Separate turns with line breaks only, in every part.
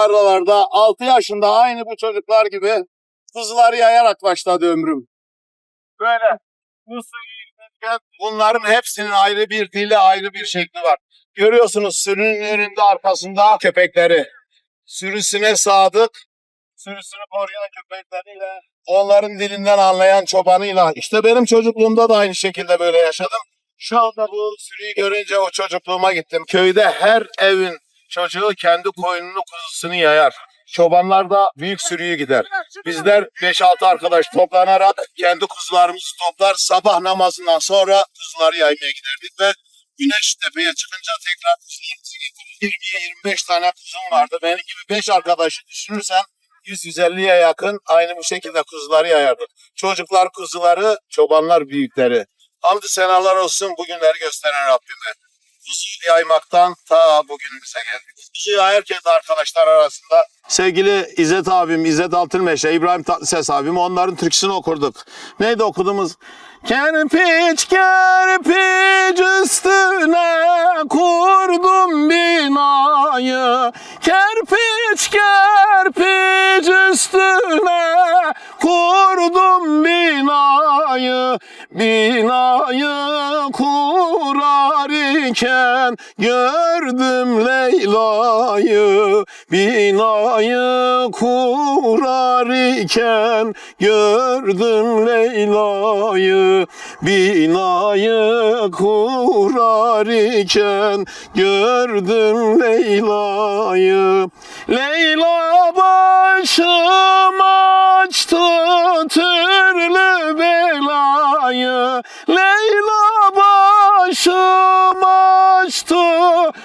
Aralarda 6 yaşında aynı bu çocuklar gibi kızları yayarak başladı ömrüm. Böyle bunların hepsinin ayrı bir dili, ayrı bir şekli var. Görüyorsunuz sürünün önünde arkasında köpekleri. Sürüsüne sadık, sürüsünü koruyan köpekleriyle, onların dilinden anlayan çobanıyla. İşte benim çocukluğumda da aynı şekilde böyle yaşadım. Şu anda bu sürüyü görünce o çocukluğuma gittim. Köyde her evin çocuğu kendi koyununu kuzusunu yayar. Çobanlar da büyük sürüyü gider. Bizler 5-6 arkadaş toplanarak kendi kuzularımızı toplar. Sabah namazından sonra kuzuları yaymaya giderdik ve güneş tepeye çıkınca tekrar kuzularımızı getirirdik. 20-25 tane kuzum vardı. Benim gibi 5 arkadaşı düşünürsen 100-150'ye yakın aynı bu şekilde kuzuları yayardık. Çocuklar kuzuları, çobanlar büyükleri. Hamdü senalar olsun bugünleri gösteren Rabbime. Kuzu yaymaktan ta bugünümüze geldik. Yayarken de arkadaşlar arasında sevgili İzzet abim, İzzet Altınmeşe, İbrahim Tatlıses abim onların türküsünü okurduk. Neydi okuduğumuz? Kerpiç kerpiç üstüne kurdum binayı Kerpiç kerpiç üstüne kurdum binayı Binayı iken gördüm Leyla'yı. Binayı kurar iken gördüm Leyla'yı. Binayı kurar iken gördüm Leyla'yı. Leyla başım açtı türlü belayı. Leyla başım açtı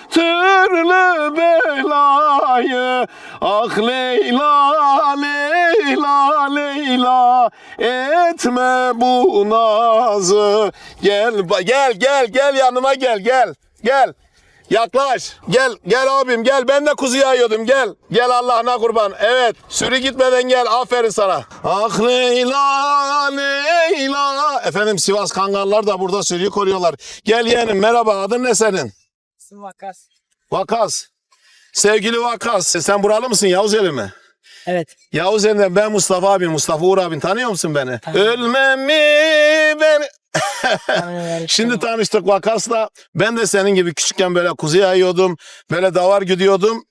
türlü belayı. Ah Leyla Leyla Leyla etme bu nazı. Gel gel gel gel yanıma gel gel gel Yaklaş. Gel gel abim gel. Ben de kuzu yayıyordum. Gel. Gel Allah'ına kurban. Evet. Sürü gitmeden gel. Aferin sana. Ah Leyla Leyla. Efendim Sivas Kangallar da burada sürüyü koruyorlar. Gel yeğenim. Merhaba. Adın ne senin?
İsmim Vakkas.
Vakas. Sevgili Vakas. Sen buralı mısın Yavuzeli mi?
Evet.
Yavuzeli'den ben Mustafa abin. Mustafa Uğur abin. Tanıyor musun beni?
Tanıyorum.
Ölmem mi ben Şimdi tanıştık vakasla. Ben de senin gibi küçükken böyle kuzu yayıyordum. Böyle davar güdüyordum.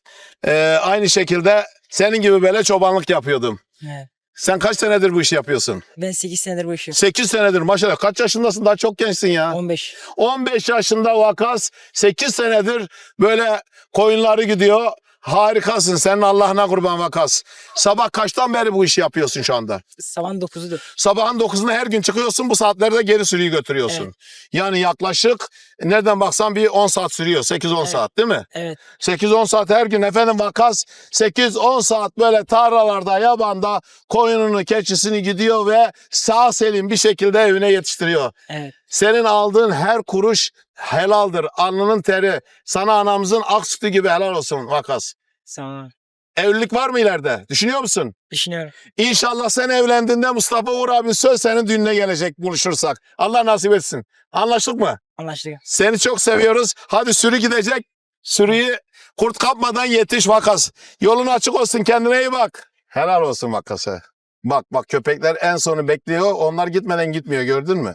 Ee, aynı şekilde senin gibi böyle çobanlık yapıyordum.
Evet.
Sen kaç senedir bu işi yapıyorsun?
Ben 8 senedir bu işi.
8 senedir maşallah. Kaç yaşındasın? Daha çok gençsin ya.
15.
15 yaşında vakas. 8 senedir böyle koyunları gidiyor. Harikasın. Senin Allah'ına kurban vakas. Sabah kaçtan beri bu işi yapıyorsun şu anda?
Sabahın 9'udur.
Sabahın 9'unda her gün çıkıyorsun bu saatlerde geri sürüyü götürüyorsun.
Evet.
Yani yaklaşık nereden baksan bir 10 saat sürüyor. 8-10
Evet.
saat değil mi?
Evet.
8-10 saat her gün efendim vakas 8-10 saat böyle tarlalarda yabanda koyununu keçisini gidiyor ve sağ selim bir şekilde evine yetiştiriyor.
Evet.
Senin aldığın her kuruş helaldir. Alnının teri. Sana anamızın ak sütü gibi helal olsun vakas.
Sağ ol.
Evlilik var mı ileride? Düşünüyor musun?
Düşünüyorum.
İnşallah sen evlendiğinde Mustafa Uğur abin söz senin düğününe gelecek buluşursak. Allah nasip etsin. Anlaştık mı?
Anlaştık.
Seni çok seviyoruz. Hadi sürü gidecek. Sürüyü kurt kapmadan yetiş vakas. Yolun açık olsun kendine iyi bak. Helal olsun vakası. Bak bak köpekler en sonu bekliyor. Onlar gitmeden gitmiyor gördün mü?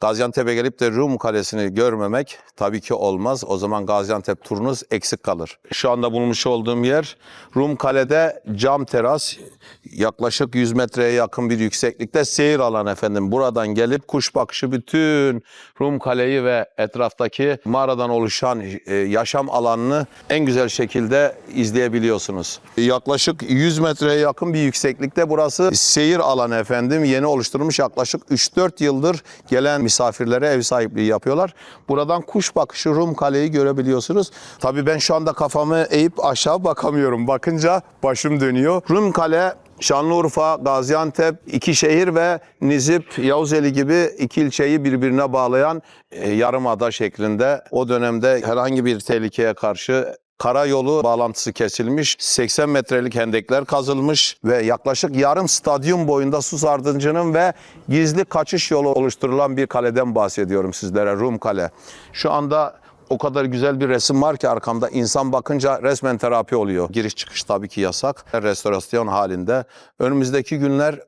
Gaziantep'e gelip de Rum Kalesi'ni görmemek tabii ki olmaz. O zaman Gaziantep turunuz eksik kalır. Şu anda bulunmuş olduğum yer Rum Kale'de cam teras yaklaşık 100 metreye yakın bir yükseklikte seyir alanı efendim. Buradan gelip kuş bakışı bütün Rum Kale'yi ve etraftaki mağaradan oluşan e, yaşam alanını en güzel şekilde izleyebiliyorsunuz. Yaklaşık 100 metreye yakın bir yükseklikte burası seyir alanı efendim. Yeni oluşturulmuş yaklaşık 3-4 yıldır gelen misafirlere ev sahipliği yapıyorlar. Buradan kuş bakışı Rum Kale'yi görebiliyorsunuz. Tabii ben şu anda kafamı eğip aşağı bakamıyorum. Bakınca başım dönüyor. Rum Kale Şanlıurfa, Gaziantep, iki şehir ve Nizip, Yavuzeli gibi iki ilçeyi birbirine bağlayan e, yarımada şeklinde. O dönemde herhangi bir tehlikeye karşı
karayolu bağlantısı kesilmiş. 80 metrelik hendekler kazılmış ve yaklaşık yarım stadyum boyunda su sardıncının ve gizli kaçış yolu oluşturulan bir kaleden bahsediyorum sizlere. Rum Kale. Şu anda o kadar güzel bir resim var ki arkamda insan bakınca resmen terapi oluyor. Giriş çıkış tabii ki yasak. Restorasyon halinde. Önümüzdeki günler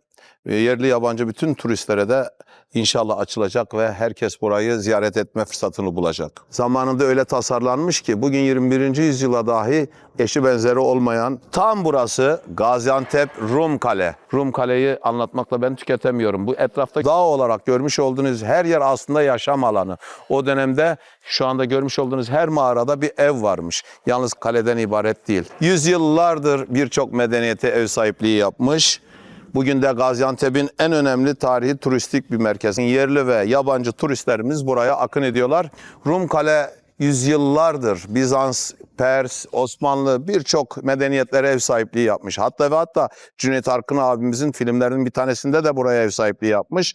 e, yerli yabancı bütün turistlere de inşallah açılacak ve herkes burayı ziyaret etme fırsatını bulacak. Zamanında öyle tasarlanmış ki bugün 21. yüzyıla dahi eşi benzeri olmayan tam burası Gaziantep Rum Kale. Rum Kale'yi anlatmakla ben tüketemiyorum. Bu etrafta dağ olarak görmüş olduğunuz her yer aslında yaşam alanı. O dönemde şu anda görmüş olduğunuz her mağarada bir ev varmış. Yalnız kaleden ibaret değil. Yüzyıllardır birçok medeniyete ev sahipliği yapmış. Bugün de Gaziantep'in en önemli tarihi turistik bir merkezi. Yerli ve yabancı turistlerimiz buraya akın ediyorlar. Rum Kale yüzyıllardır Bizans, Pers, Osmanlı birçok medeniyetlere ev sahipliği yapmış. Hatta ve hatta Cüneyt Arkın abimizin filmlerinin bir tanesinde de buraya ev sahipliği yapmış.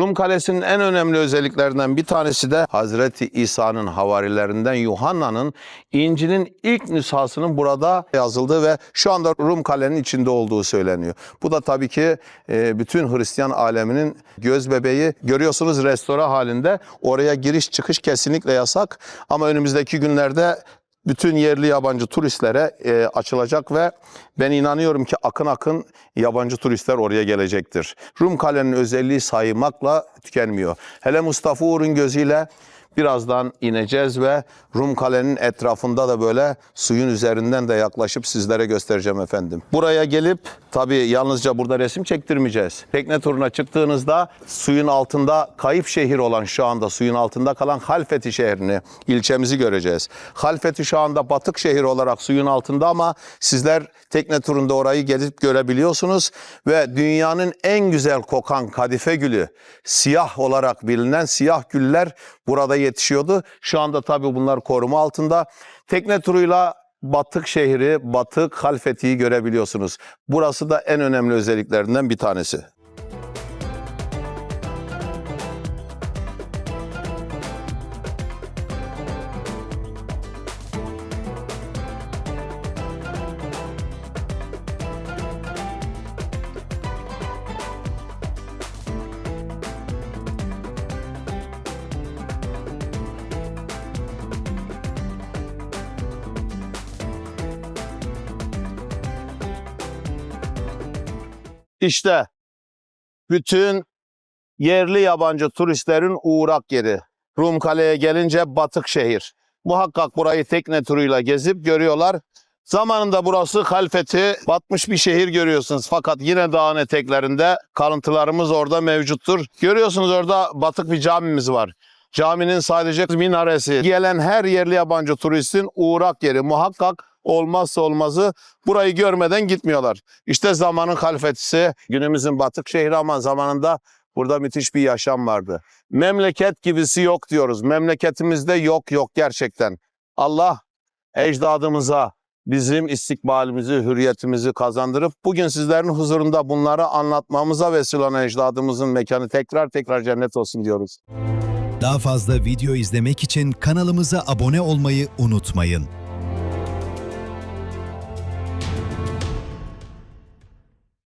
Rum Kalesi'nin en önemli özelliklerinden bir tanesi de Hazreti İsa'nın havarilerinden Yuhanna'nın İncil'in ilk nüshasının burada yazıldığı ve şu anda Rum Kale'nin içinde olduğu söyleniyor. Bu da tabii ki e, bütün Hristiyan aleminin göz bebeği. Görüyorsunuz restore halinde. Oraya giriş çıkış kesinlikle yasak ama önümüzdeki günlerde bütün yerli yabancı turistlere e, açılacak ve ben inanıyorum ki akın akın yabancı turistler oraya gelecektir. Rum Kale'nin özelliği saymakla tükenmiyor. Hele Mustafa Uğur'un gözüyle birazdan ineceğiz ve Rum Kale'nin etrafında da böyle suyun üzerinden de yaklaşıp sizlere göstereceğim efendim. Buraya gelip tabii yalnızca burada resim çektirmeyeceğiz. Tekne turuna çıktığınızda suyun altında kayıp şehir olan şu anda suyun altında kalan Halfeti şehrini, ilçemizi göreceğiz. Halfeti şu anda batık şehir olarak suyun altında ama sizler tekne turunda orayı gelip görebiliyorsunuz ve dünyanın en güzel kokan kadife gülü, siyah olarak bilinen siyah güller burada yetişiyordu. Şu anda tabii bunlar koruma altında. Tekne turuyla Batık şehri, Batık Halfeti'yi görebiliyorsunuz. Burası da en önemli özelliklerinden bir tanesi. İşte bütün yerli yabancı turistlerin uğrak yeri. Rum Kale'ye gelince batık şehir. Muhakkak burayı tekne turuyla gezip görüyorlar. Zamanında burası Halfeti, batmış bir şehir görüyorsunuz. Fakat yine dağın eteklerinde kalıntılarımız orada mevcuttur. Görüyorsunuz orada batık bir camimiz var. Caminin sadece minaresi. Gelen her yerli yabancı turistin uğrak yeri. Muhakkak olmazsa olmazı burayı görmeden gitmiyorlar. İşte zamanın halfetisi günümüzün batık şehri ama zamanında burada müthiş bir yaşam vardı. Memleket gibisi yok diyoruz. Memleketimizde yok yok gerçekten. Allah ecdadımıza bizim istikbalimizi, hürriyetimizi kazandırıp bugün sizlerin huzurunda bunları anlatmamıza vesile olan ecdadımızın mekanı tekrar tekrar cennet olsun diyoruz.
Daha fazla video izlemek için kanalımıza abone olmayı unutmayın.